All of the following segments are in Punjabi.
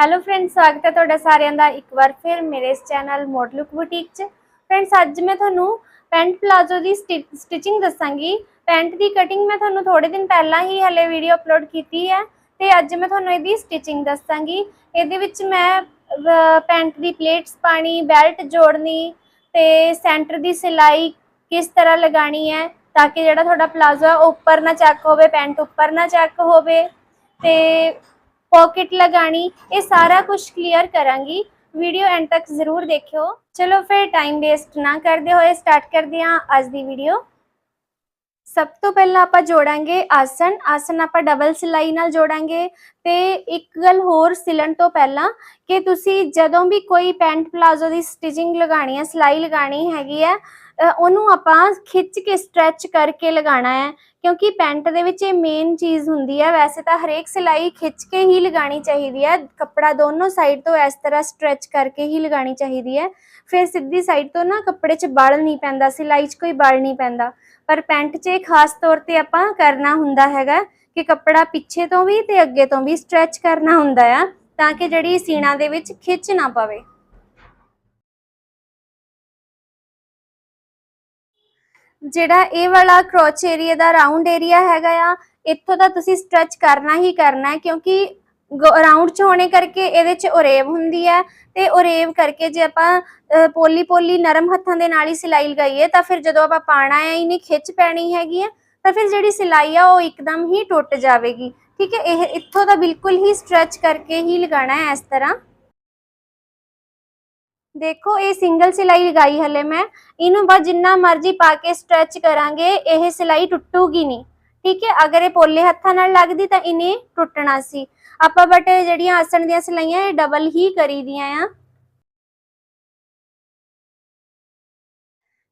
ਹੈਲੋ ਫਰੈਂਡਸ ਸਵਾਗਤ ਹੈ ਤੁਹਾਡਾ ਸਾਰਿਆਂ ਦਾ ਇੱਕ ਵਾਰ ਫਿਰ ਮੇਰੇ ਇਸ ਚੈਨਲ ਮੋਡ ਲੁੱਕ ਬੁਟੀਕ 'ਚ। ਫਰੈਂਡਸ ਅੱਜ ਮੈਂ ਤੁਹਾਨੂੰ ਪੈਂਟ ਪਲਾਜ਼ੋ ਦੀ ਸਟਿਚਿੰਗ ਦੱਸਾਂਗੀ। ਪੈਂਟ ਦੀ ਕਟਿੰਗ ਮੈਂ ਤੁਹਾਨੂੰ ਥੋੜੇ ਦਿਨ ਪਹਿਲਾਂ ਹੀ ਹਲੇ ਵੀਡੀਓ ਅਪਲੋਡ ਕੀਤੀ ਹੈ ਤੇ ਅੱਜ ਮੈਂ ਤੁਹਾਨੂੰ ਇਹਦੀ ਸਟਿਚਿੰਗ ਦੱਸਾਂਗੀ। ਇਹਦੇ ਵਿੱਚ ਮੈਂ ਪੈਂਟ ਦੀ ਪਲੇਟਸ ਪਾਣੀ ਬੈਲਟ ਜੋੜਨੀ ਤੇ ਸੈਂਟਰ ਦੀ ਸਿਲਾਈ ਕਿਸ ਤਰ੍ਹਾਂ ਲਗਾਣੀ ਹੈ ਤਾਂ ਕਿ ਜਿਹੜਾ ਤੁਹਾਡਾ ਪਲਾਜ਼ੋ ਹੈ ਉਹ ਉੱਪਰ ਨਾ ਚੱਕ ਹੋਵੇ ਪੈਂਟ ਉੱਪਰ ਨਾ ਚੱਕ ਹੋਵੇ ਤੇ ਪੌਕਟ ਲਗਾਣੀ, ਇਹ ਸਾਰਾ ਕੁਝ ਕਲੀਅਰ ਕਰਾਂਗੀ। ਵੀਡੀਓ ਐਂਡ ਤੱਕ ਜ਼ਰੂਰ ਦੇਖਿਓ। ਚਲੋ ਫਿਰ ਟਾਈਮ ਵੇਸਟ ਨਾ ਕਰਦੇ ਹੋਏ ਸਟਾਰਟ ਕਰਦੇ ਹਾਂ ਅੱਜ ਦੀ ਵੀਡੀਓ ਸਭ ਤੋਂ ਪਹਿਲਾਂ ਆਪਾਂ ਜੋੜਾਂਗੇ ਆਸਨ ਆਸਨ ਆਪਾਂ ਡਬਲ ਸਿਲਾਈ ਨਾਲ ਜੋੜਾਂਗੇ। ਤੇ ਇੱਕ ਗੱਲ ਹੋਰ ਸਿਲਣ ਤੋਂ ਪਹਿਲਾਂ ਕਿ ਤੁਸੀਂ ਜਦੋਂ ਵੀ ਕੋਈ ਪੈਂਟ ਪਲਾਜ਼ੋ ਦੀ ਸਟਿਚਿੰਗ ਲਗਾਣੀ ਹੈ, ਸਿਲਾਈ ਲਗਾਣੀ ਹੈਗੀ ਹੈ ਉਹਨੂੰ ਆਪਾਂ ਖਿੱਚ ਕੇ ਸਟ੍ਰੈਚ ਕਰਕੇ ਲਗਾਉਣਾ ਹੈ, ਕਿਉਂਕਿ ਪੈਂਟ ਦੇ ਵਿੱਚ ਇਹ ਮੇਨ ਚੀਜ਼ ਹੁੰਦੀ ਹੈ। ਵੈਸੇ ਤਾਂ ਹਰੇਕ ਸਿਲਾਈ ਖਿੱਚ ਕੇ ਹੀ ਲਗਾਣੀ ਚਾਹੀਦੀ ਹੈ। ਕੱਪੜਾ ਦੋਨੋਂ ਸਾਈਡ ਤੋਂ ਇਸ ਤਰ੍ਹਾਂ ਸਟ੍ਰੈਚ ਕਰਕੇ ਹੀ ਲਗਾਣੀ ਚਾਹੀਦੀ ਹੈ। ਫਿਰ ਸਿੱਧੀ ਸਾਈਡ ਤੋਂ ਨਾ ਕੱਪੜੇ 'ਚ ਬਲ ਨਹੀਂ ਪੈਂਦਾ, ਸਿਲਾਈ 'ਚ ਕੋਈ ਬਲ ਨਹੀਂ ਪੈਂਦਾ। ਪਰ ਪੈਂਟ 'ਚ ਇਹ ਖਾਸ ਤੌਰ ਤੇ ਆਪਾਂ ਕਰਨਾ ਹੁੰਦਾ ਹੈਗਾ ਕਿ ਕੱਪੜਾ ਪਿੱਛੇ ਤੋਂ ਵੀ ਤੇ ਅੱਗੇ ਤੋਂ ਵੀ ਸਟ੍ਰੈਚ ਕਰਨਾ ਹੁੰਦਾ ਆ, ਤਾਂ ਕਿ ਜਿਹੜੀ ਸੀਣਾ ਦੇ ਵਿੱਚ ਖਿੱਚ ਨਾ ਪਵੇ। ਜਿਹੜਾ ਇਹ ਵਾਲਾ ਕ੍ਰੋਚ ਏਰੀਆ ਦਾ ਰਾਉਂਡ ਏਰੀਆ ਹੈਗਾ ਆ, ਇੱਥੋਂ ਦਾ ਤੁਸੀਂ ਸਟ੍ਰੈਚ ਕਰਨਾ ਹੀ ਕਰਨਾ ਹੈ, ਕਿਉਂਕਿ ਰਾਉਂਡ ਚ ਹੋਣੇ ਕਰਕੇ ਇਹਦੇ ਚ ਓਰੇਵ ਹੁੰਦੀ ਹੈ ਤੇ ਓਰੇਵ ਕਰਕੇ ਜੇ ਆਪਾਂ ਪੋਲੀ ਪੋਲੀ ਨਰਮ ਹੱਥਾਂ ਦੇ ਨਾਲ ਹੀ ਸਿਲਾਈ ਲਗਾਈਏ, ਤਾਂ ਫਿਰ ਜਦੋਂ ਆਪਾਂ ਪਾਣਾ ਹੈ ਇਹਨੇ ਖਿੱਚ ਪੈਣੀ ਹੈਗੀ ਹੈ, ਤਾਂ ਫਿਰ ਜਿਹੜੀ ਸਿਲਾਈ ਆ, ਉਹ ਇੱਕਦਮ ਹੀ ਟੁੱਟ ਜਾਵੇਗੀ। ਠੀਕ ਹੈ, ਇਹ, ਇੱਥੋਂ ਦਾ ਬਿਲਕੁਲ ਹੀ ਸਟ੍ਰੈਚ ਕਰਕੇ ਹੀ ਲਗਾਣਾ ਹੈ ਇਸ ਤਰ੍ਹਾਂ। ਦੇਖੋ, ਇਹ ਸਿੰਗਲ ਸਿਲਾਈ ਲਗਾਈ ਹਲੇ ਮੈਂ। ਇਹਨੂੰ ਬਸ ਜਿੰਨਾ ਮਰਜ਼ੀ ਪਾ ਕੇ ਸਟ੍ਰੈਚ ਕਰਾਂਗੇ, ਇਹ ਸਿਲਾਈ ਟੁੱਟੂਗੀ ਨਹੀਂ। ਠੀਕ ਹੈ, ਅਗਰ ਇਹ ਪੋਲੇ ਹੱਥਾਂ ਨਾਲ ਲੱਗਦੀ ਤਾਂ ਇਹਨੇ ਟੁੱਟਣਾ ਸੀ। ਆਪਾਂ ਬਟ ਜਿਹੜੀਆਂ ਆਸਣ ਦੀਆਂ ਸਿਲਾਈਆਂ, ਇਹ ਡਬਲ ਹੀ ਕਰੀਦੀਆਂ ਆ।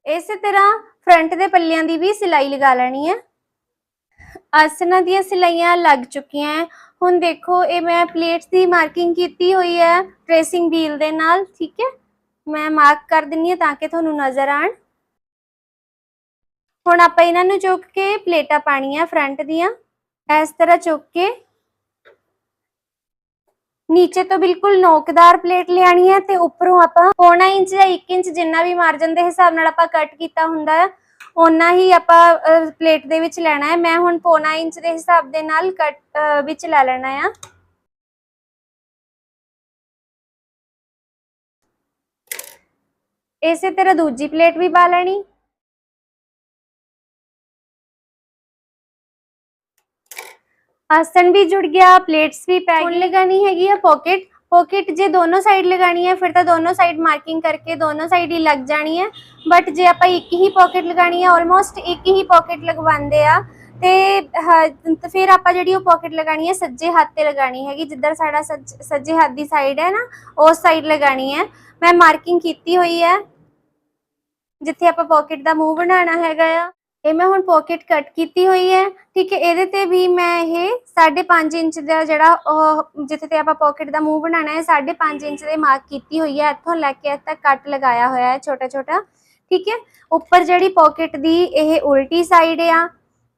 ਇਸੇ ਤਰ੍ਹਾਂ ਫਰੰਟ ਦੇ ਪੱਲਿਆਂ ਦੀ ਵੀ ਸਿਲਾਈ ਲਗਾ ਲੈਣੀ ਹੈ। ਆਸਨਾਂ ਦੀਆਂ ਸਿਲਾਈਆਂ ਲੱਗ ਚੁੱਕੀਆਂ ਹੈ ਹੁਣ ਦੇਖੋ, ਇਹ ਮੈਂ ਪਲੇਟਸ ਦੀ ਮਾਰਕਿੰਗ ਕੀਤੀ ਹੋਈ ਹੈ ਟ੍ਰੇਸਿੰਗ ਵੀਲ ਦੇ ਨਾਲ। ਠੀਕ ਹੈ ਮੈਂ ਮਾਰਕ ਕਰ ਦਿੰਨੀ ਹਾਂ ਤਾਂ ਕਿ ਤੁਹਾਨੂੰ ਨਜ਼ਰ ਆਣ। ਹੁਣ ਆਪਾਂ ਇਹਨਾਂ ਨੂੰ ਚੁੱਕ ਕੇ ਪਲੇਟਾਂ ਪਾਣੀਆਂ ਫਰੰਟ ਦੀਆਂ। ਇਸ ਤਰ੍ਹਾਂ ਚੁੱਕ ਕੇ ਨੀਚੇ ਤੋਂ ਬਿਲਕੁਲ ਨੋਕਦਾਰ ਪਲੇਟ ਲਿਆਣੀ ਹੈ ਤੇ ਉੱਪਰੋਂ ਆਪਾਂ ਪੌਣਾ ਇੰਚ ਜਾਂ 1 ਇੰਚ ਜਿੰਨਾ ਵੀ ਮਾਰਜਨ ਦੇ ਹਿਸਾਬ ਨਾਲ ਆਪਾਂ ਕੱਟ ਕੀਤਾ ਹੁੰਦਾ ਹੈ ਓਨਾ ਹੀ ਆਪਾਂ ਪਲੇਟ ਦੇ ਵਿੱਚ ਲੈਣਾ ਹੈ ਮੈਂ ਹੁਣ ਪੌਣਾ ਇੰਚ ਦੇ ਹਿਸਾਬ ਦੇ ਨਾਲ ਕੱਟ ਵਿੱਚ ਲੈ ਲੈਣਾ ਆ। ਇਸੇ ਤਰ੍ਹਾਂ ਦੂਜੀ ਪਲੇਟ ਵੀ ਪਾ ਲੈਣੀ। ਆਸਨ ਵੀ ਜੁੜ ਗਿਆ ਪਲੇਟਸ ਵੀ ਪੈ ਗਈ। ਲਗਾਣੀ ਹੈਗੀ ਆ ਪਾਕਟ। ਪਾਕਟ ਜੇ ਦੋਨੋਂ ਸਾਈਡ ਲਗਾਣੀ ਹੈ ਫਿਰ ਤਾਂ ਦੋਨੋਂ ਸਾਈਡ ਮਾਰਕਿੰਗ ਕਰਕੇ ਦੋਨੋਂ ਸਾਈਡ ਹੀ ਲੱਗ ਜਾਣੀ ਹੈ ਬਟ ਜੇ ਆਪਾਂ ਇੱਕ ਹੀ ਪਾਕਟ ਲਗਾਣੀ ਹੈ ਆਲਮੋਸਟ ਇੱਕ ਹੀ ਪਾਕਟ ਲਗਵਾਉਂਦੇ ਆ ਤੇ ਫਿਰ ਆਪਾਂ ਜਿਹੜੀ ਉਹ ਪਾਕਟ ਲਗਾਣੀ ਹੈ, ਸੱਜੇ ਹੱਥ ਤੇ ਲਗਾਣੀ ਹੈਗੀ, ਜਿੱਧਰ ਸਾਡਾ ਸੱਜੇ ਹੱਥ ਦੀ ਸਾਈਡ ਹੈ ਨਾ, ਉਸ ਸਾਈਡ ਲਗਾਣੀ ਹੈ। ਮੈਂ ਮਾਰਕਿੰਗ ਕੀਤੀ ਹੋਈ ਹੈ। ਜਿੱਥੇ ਆਪਾਂ ਪਾਕਟ ਦਾ ਮੂੰਹ ਬਣਾਉਣਾ ਹੈਗਾ ਆ, ਇਹ ਮੈਂ ਹੁਣ ਪਾਕਟ ਕੱਟ ਕੀਤੀ ਹੋਈ ਹੈ। ਠੀਕ ਹੈ, ਇਹਦੇ ਤੇ ਵੀ ਮੈਂ ਇਹ 5.5 ਇੰਚ ਦਾ ਜਿਹੜਾ ਉਹ, ਜਿੱਥੇ ਤੇ ਆਪਾਂ ਪਾਕਟ ਦਾ ਮੂੰਹ ਬਣਾਉਣਾ ਹੈ 5.5 ਇੰਚ ਦੇ ਮਾਰਕ ਕੀਤੀ ਹੋਈ ਹੈ। ਇੱਥੋਂ ਲੈ ਕੇ ਇੱਥੇ ਤੱਕ ਕੱਟ ਲਗਾਇਆ ਹੋਇਆ ਹੈ ਛੋਟਾ ਛੋਟਾ ਠੀਕ ਹੈ, ਉੱਪਰ ਜਿਹੜੀ ਪਾਕਟ ਦੀ ਇਹ ਉਲਟੀ ਸਾਈਡ ਆ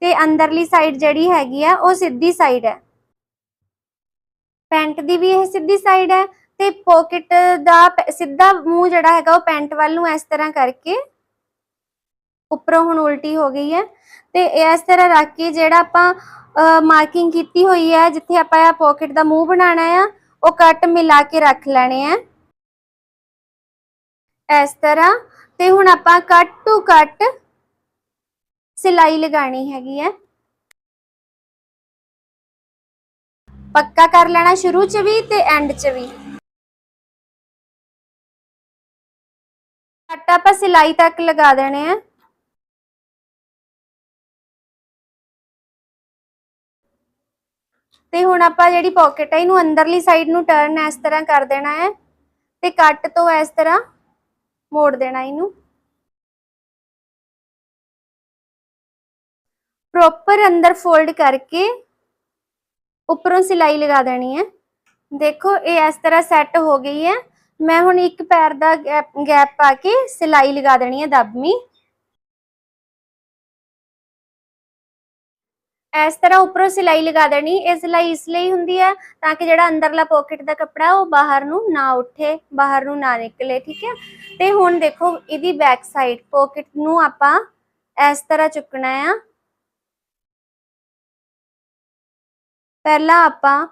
ਤੇ ਅੰਦਰਲੀ ਸਾਈਡ ਜਿਹੜੀ ਹੈਗੀ ਆ, ਉਹ ਸਿੱਧੀ ਸਾਈਡ ਹੈ। ਪੈਂਟ ਦੀ ਵੀ ਇਹ ਸਿੱਧੀ ਸਾਈਡ ਹੈ ਤੇ ਪਾਕਟ ਦਾ ਸਿੱਧਾ ਮੂੰਹ ਜਿਹੜਾ ਹੈਗਾ ਉਹ ਪੈਂਟ ਵੱਲ ਨੂੰ ਇਸ ਤਰ੍ਹਾਂ ਕਰਕੇ ਉੱਪਰੋਂ ਹੁਣ ਉਲਟੀ ਹੋ ਗਈ ਹੈ ਤੇ ਇਸ ਤਰ੍ਹਾਂ ਰੱਖ ਕੇ ਜਿਹੜਾ ਆਪਾਂ ਮਾਰਕਿੰਗ ਕੀਤੀ ਹੋਈ ਹੈ, ਜਿੱਥੇ ਆਪਾਂ ਇਹ ਪਾਕਟ ਦਾ ਮੂੰਹ ਬਣਾਉਣਾ ਆ, ਉਹ ਕੱਟ ਮਿਲਾ ਕੇ ਰੱਖ ਲੈਣੇ ਆ। ਇਸ ਤਰ੍ਹਾਂ ਤੇ ਹੁਣ ਆਪਾਂ ਕੱਟ ਟੂ ਕੱਟ ਸਿਲਾਈ ਲਗਾਣੀ ਹੈਗੀ ਹੈ। ਪੱਕਾ ਕਰ ਲੈਣਾ ਸ਼ੁਰੂ ਚ ਵੀ ਤੇ ਐਂਡ ਚ ਵੀ। ਕੱਟ ਆਪਾਂ ਸਿਲਾਈ ਤੱਕ ਲਗਾ ਦੇਣੇ ਆ। ਤੇ ਹੁਣ ਆਪਾਂ ਜਿਹੜੀ ਪਾਕਟ ਹੈ ਇਹਨੂੰ ਅੰਦਰਲੀ ਸਾਈਡ ਨੂੰ ਟਰਨ ਇਸ ਤਰ੍ਹਾਂ ਕਰ ਦੇਣਾ ਹੈ। ਤੇ ਕੱਟ ਤੋਂ ਇਸ ਤਰ੍ਹਾਂ ਮੋੜ ਦੇਣਾ ਇਹਨੂੰ। ਪ੍ਰੋਪਰ ਅੰਦਰ ਫੋਲਡ ਕਰਕੇ ਉੱਪਰੋਂ ਸਿਲਾਈ ਲਗਾ ਦੇਣੀ ਹੈ। ਦੇਖੋ, ਇਹ ਇਸ ਤਰ੍ਹਾਂ ਸੈੱਟ ਹੋ ਗਈ ਹੈ। ਮੈਂ ਹੁਣ ਇੱਕ ਪੈਰ ਦਾ ਗੈਪ ਪਾ ਕੇ ਸਿਲਾਈ ਲਗਾ ਦੇਣੀ ਹੈ ਦਬਮੀ ਇਸ ਤਰ੍ਹਾਂ ਉੱਪਰੋਂ ਸਿਲਾਈ ਲਗਾ ਦੇਣੀ। ਇਹ ਸਿਲਾਈ ਇਸ ਲਈ ਹੁੰਦੀ ਹੈ ਤਾਂ ਕਿ ਜਿਹੜਾ ਅੰਦਰਲਾ ਪਾਕਟ ਦਾ ਕੱਪੜਾ ਉਹ ਬਾਹਰ ਨੂੰ ਨਾ ਉੱਠੇ, ਬਾਹਰ ਨੂੰ ਨਾ ਨਿਕਲੇ, ਠੀਕ ਹੈ। ਤੇ ਹੁਣ ਦੇਖੋ, ਇਹਦੀ ਬੈਕ ਸਾਈਡ ਪਾਕਟ ਨੂੰ ਆਪਾਂ ਇਸ ਤਰ੍ਹਾਂ ਚੁੱਕਣਾ ਆ। ਪਹਿਲਾਂ ਆਪਾਂ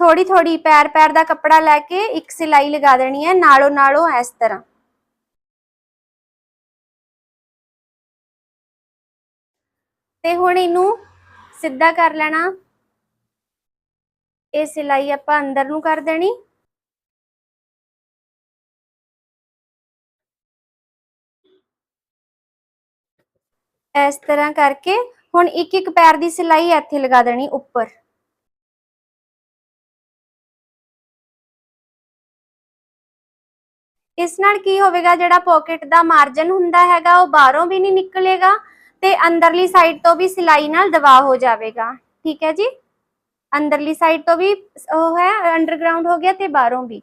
ਥੋੜੀ ਥੋੜੀ ਪੈਰ ਪੈਰ ਦਾ ਕੱਪੜਾ ਲੈ ਕੇ ਇੱਕ ਸਿਲਾਈ ਲਗਾ ਦੇਣੀ ਹੈ, ਨਾਲੋਂ ਨਾਲੋਂ ਇਸ ਤਰ੍ਹਾਂ। ਤੇ ਹੁਣ ਇਹਨੂੰ ਸਿੱਧਾ ਕਰ ਲੈਣਾ। ਇਹ ਸਿਲਾਈ ਆਪਾਂ ਅੰਦਰ ਨੂੰ ਕਰ ਦੇਣੀ। ਇਸ ਤਰ੍ਹਾਂ ਕਰਕੇ ਹੁਣ ਇੱਕ ਇੱਕ ਪੈਰ ਦੀ ਸਿਲਾਈ ਇੱਥੇ ਲਗਾ ਦੇਣੀ ਉੱਪਰ। ਇਸ ਨਾਲ ਕੀ ਹੋਵੇਗਾ, ਜਿਹੜਾ ਪਾਕਟ ਦਾ ਮਾਰਜਨ ਹੁੰਦਾ ਹੈਗਾ, ਉਹ ਬਾਹਰੋਂ ਵੀ ਨਹੀਂ ਨਿਕਲੇਗਾ ਤੇ ਅੰਦਰਲੀ ਸਾਈਡ ਤੋਂ ਵੀ ਸਿਲਾਈ ਨਾਲ ਦਬਾਅ ਹੋ ਜਾਵੇਗਾ। ਠੀਕ ਹੈ ਜੀ? ਅੰਦਰਲੀ ਸਾਈਡ ਤੋਂ ਵੀ ਉਹ ਹੈ ਅੰਡਰਗਰਾਉਂਡ ਹੋ ਗਿਆ ਤੇ ਬਾਹਰੋਂ ਵੀ।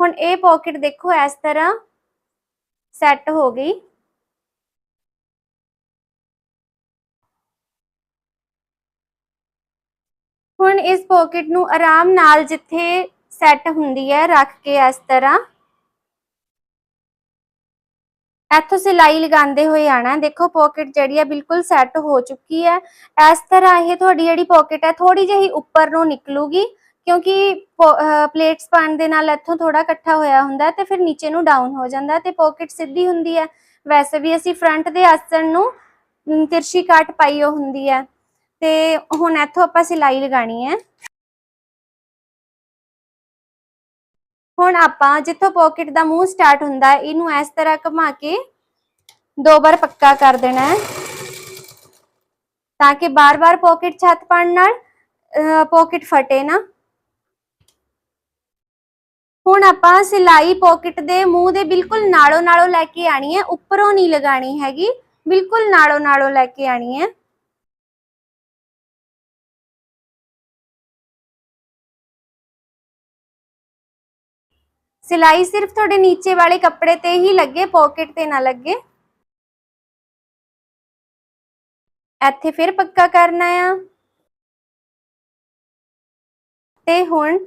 ਹੁਣ ਇਹ ਪਾਕਟ ਦੇਖੋ, ਇਸ ਤਰ੍ਹਾਂ ਸੈੱਟ ਹੋ ਗਈ। ਹੁਣ ਇਸ ਪਾਕਟ ਨੂੰ ਆਰਾਮ ਨਾਲ ਜਿੱਥੇ ਸੈੱਟ ਹੁੰਦੀ ਹੈ, ਰੱਖ ਕੇ ਇਸ ਤਰ੍ਹਾਂ। ਇੱਥੋਂ ਸਿਲਾਈ ਲਗਾਉਂਦੇ ਹੋਏ ਆਣਾ ਦੇਖੋ ਪਾਕਟ ਜਿਹੜੀ ਹੈ ਬਿਲਕੁਲ ਸੈੱਟ ਹੋ ਚੁੱਕੀ ਹੈ। ਇਸ ਤਰ੍ਹਾਂ ਇਹ ਤੁਹਾਡੀ ਜਿਹੜੀ ਪਾਕਟ ਹੈ ਥੋੜੀ ਜਿਹੀ ਉੱਪਰ ਨੂੰ ਨਿਕਲੂਗੀ, ਕਿਉਂਕਿ ਪਲੇਟਸ ਪਾਣ ਦੇ ਨਾਲ ਇੱਥੋਂ ਥੋੜਾ ਇਕੱਠਾ ਹੋਇਆ ਹੁੰਦਾ ਤੇ ਫਿਰ ਨੀਚੇ ਨੂੰ ਡਾਊਨ ਹੋ ਜਾਂਦਾ ਤੇ ਪਾਕਟ ਸਿੱਧੀ ਹੁੰਦੀ ਹੈ। ਵੈਸੇ ਵੀ ਅਸੀਂ ਫਰੰਟ ਦੇ ਆਸਣ ਨੂੰ ਤਿਰਸ਼ੀ ਕਾਟ ਪਾਈ ਉਹ ਹੁੰਦੀ ਹੈ। ਤੇ ਹੁਣ ਇੱਥੋਂ ਆਪਾਂ ਸਿਲਾਈ ਲਗਾਣੀ ਹੈ। ਹੁਣ ਆਪਾਂ ਜਿੱਥੋਂ ਪਾਕਟ ਦਾ ਮੂੰਹ ਸਟਾਰਟ ਹੁੰਦਾ ਇਹਨੂੰ ਇਸ ਤਰ੍ਹਾਂ ਘੁਮਾ ਕੇ ਦੋ ਵਾਰ ਪੱਕਾ ਕਰ ਦੇਣਾ ਹੈ। ਤਾਂ ਕਿ ਬਾਰ-ਬਾਰ ਪਾਕਟ ਛੱਤ ਪਾਣ ਨਾਲ ਪਾਕਟ ਫਟੇ ਨਾ। ਹੁਣ ਆਪਾਂ ਸਿਲਾਈ ਪਾਕਟ ਦੇ ਮੂੰਹ ਦੇ ਬਿਲਕੁਲ ਨਾਲੋਂ ਨਾਲੋਂ ਲੈ ਕੇ ਆਣੀ ਹੈ, ਉੱਪਰੋਂ ਨਹੀਂ ਲਗਾਣੀ ਹੈਗੀ, ਬਿਲਕੁਲ ਨਾਲੋਂ ਨਾਲੋਂ ਲੈ ਕੇ ਆਣੀ ਹੈ। ਸਿਲਾਈ ਸਿਰਫ ਤੁਹਾਡੇ ਨੀਚੇ ਵਾਲੇ ਕੱਪੜੇ ਤੇ ਹੀ ਲੱਗੇ ਪਾਕਟ ਤੇ ਨਾ ਲੱਗੇ? ਇੱਥੇ ਫਿਰ ਪੱਕਾ ਕਰਨਾ ਆ ਤੇ ਹੁਣ